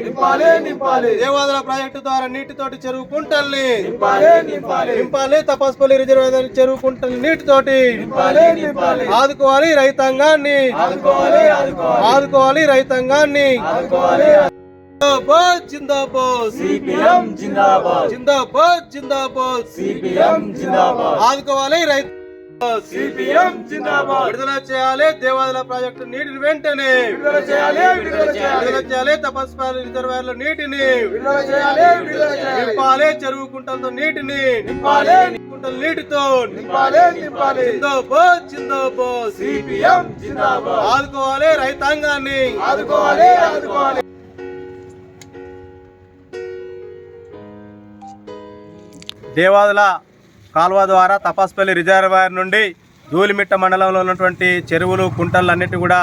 నింపాలి నింపాలి దేవాదుల ప్రాజెక్టు ద్వారా నీటితోటి చెరువు కుంటల్ని నింపాలి నింపాలి. నింపాలి తపస్పల్లి రిజర్వాయర్ చెరువు కుంటల్ని నీటితోటి. నింపాలి నింపాలి. ఆదుకోవాలి రైతాంగాన్ని. ఆదుకోవాలి ఆదుకోవాలి. ఆదుకోవాలి రైతాంగాన్ని. ఆదుకోవాలి. జిందాబాద్ జిందాబాద్. సిపిఎం జిందాబాద్. జిందాబాద్ జిందాబాద్. సిపిఎం జిందాబాద్. ఆదుకోవాలి రైతు సిపిఎం జిందాబాద్. విడుదల చేయాలి దేవాదుల ప్రాజెక్టు నీటిని వెంటనే. విడుదల చేయాలి విడుదల చేయాలి. విడుదల చేయాలి తపస్పల్లి రిజర్వాయర్ల నీటిని. విడుదల చేయాలి విడుదల చేయాలి. నింపాలి చెరువు కుంటలతో నీటిని. నింపాలి. కుంటల నీటితో. నింపాలి నింపాలి. జిందాబాద్ జిందాబాద్. సిపిఎం జిందాబాద్. ఆదుకోవాలి రైతాంగాన్ని. ఆదుకోవాలి ఆదుకోవాలి. దేవాదుల కాల్వ ద్వారా తపాస్పల్లి రిజర్వాయర్ నుండి ధూలిమిట్ట మండలంలో ఉన్నటువంటి చెరువులు కుంటలన్నిటి కూడా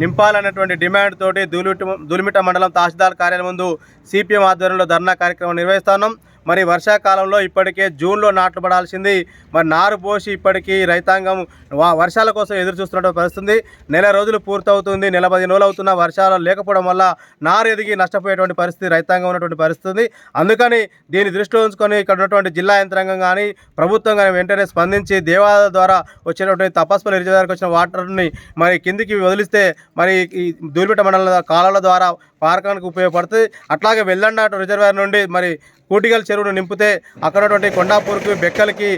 నింపాలన్నటువంటి డిమాండ్ తోటి ధూలిమిట్ట ధూలిమిట్ట మండలం తహసీల్దార్ కార్యాలయం ముందు సిపిఎం ఆధ్వర్యంలో ధర్నా కార్యక్రమం నిర్వహిస్తున్నాం మరి వర్షాకాలంలో ఇప్పటికే జూన్లో నాట్లు పడాల్సింది. మరి నారు పోసి ఇప్పటికీ రైతాంగం వా- వర్షాల కోసం ఎదురు చూస్తున్న పరిస్థితుంది నెల రోజులు పూర్తవుతుంది. నెల పది రోజులు అవుతున్న వర్షాలు లేకపోవడం వల్ల నారు ఎదిగి నష్టపోయేటువంటి పరిస్థితి రైతాంగం ఉన్నటువంటి పరిస్థితి. అందుకని దీన్ని దృష్టిలో ఉంచుకొని ఇక్కడ ఉన్నటువంటి జిల్లా యంత్రాంగం కానీ ప్రభుత్వం కానీ వెంటనే స్పందించి దేవాల ద్వారా వచ్చినటువంటి తపస్పల్లి రిజర్వాయర్కి వచ్చిన వాటర్ని మరి కిందికి వదిలిస్తే మరి ఈ దూలిపేట మండల కాలాల ద్వారా పార్కానికి ఉపయోగపడుతుంది అట్లాగే వెల్లండ రిజర్వాయర్ నుండి మరి కూటిగల్ చెరువును నింపితే అక్కడటువంటి కొండాపూర్కి బెక్కలకి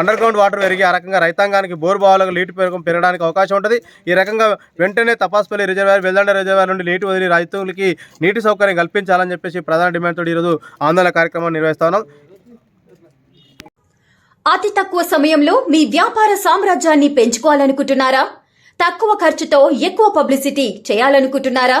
అండర్ గ్రౌండ్ వాటర్ పెరిగి ఆ రకంగా రైతాంగానికి బోర్ బావులకు నీటి పెరగం పెరగడానికి అవకాశం ఉంటుంది. ఈ రకంగా వెంటనే తపాస్పల్లి రిజర్వాయర్ వెల్లండ రిజర్వాయర్ నుండి నీటి వదిలి రైతులకి నీటి సౌకర్యం కల్పించాలని చెప్పేసి ప్రధాన డిమాండ్తో ఈరోజు ఆందోళన కార్యక్రమం నిర్వహిస్తా ఉన్నాం. అతి తక్కువ సమయంలో మీ వ్యాపార సామ్రాజ్యాన్ని పెంచుకోవాలనుకుంటున్నారా? తక్కువ ఖర్చుతో ఎక్కువ పబ్లిసిటీ చేయాలనుకుంటున్నారా?